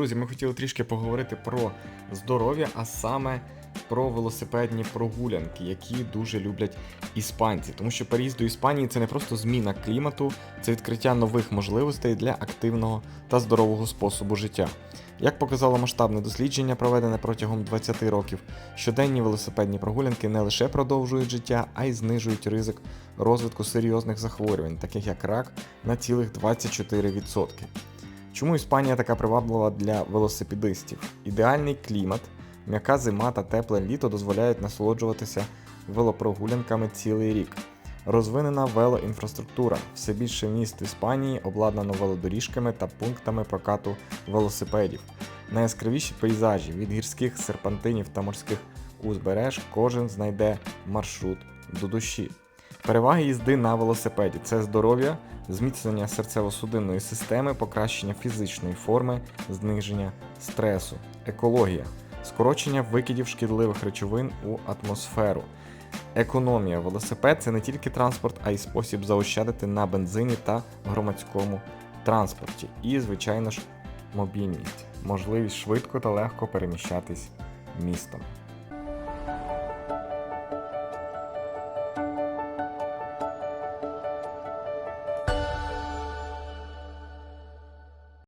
Друзі, ми хотіли трішки поговорити про здоров'я, а саме про велосипедні прогулянки, які дуже люблять іспанці. Тому що переїзд до Іспанії це не просто зміна клімату, це відкриття нових можливостей для активного та здорового способу життя. Як показало масштабне дослідження, проведене протягом 20 років, щоденні велосипедні прогулянки не лише продовжують життя, а й знижують ризик розвитку серйозних захворювань, таких як рак, на цілих 24%. Чому Іспанія така приваблива для велосипедистів? Ідеальний клімат, м'яка зима та тепле літо дозволяють насолоджуватися велопрогулянками цілий рік. Розвинена велоінфраструктура. Все більше міст Іспанії обладнано велодоріжками та пунктами прокату велосипедів. Найяскравіші пейзажі від гірських серпантинів та морських узбереж кожен знайде маршрут до душі. Переваги їзди на велосипеді це здоров'я, зміцнення серцево-судинної системи, покращення фізичної форми, зниження стресу, екологія, скорочення викидів шкідливих речовин у атмосферу. Економія. Велосипед це не тільки транспорт, а й спосіб заощадити на бензині та громадському транспорті. І, звичайно ж, мобільність, можливість швидко та легко переміщатись містом.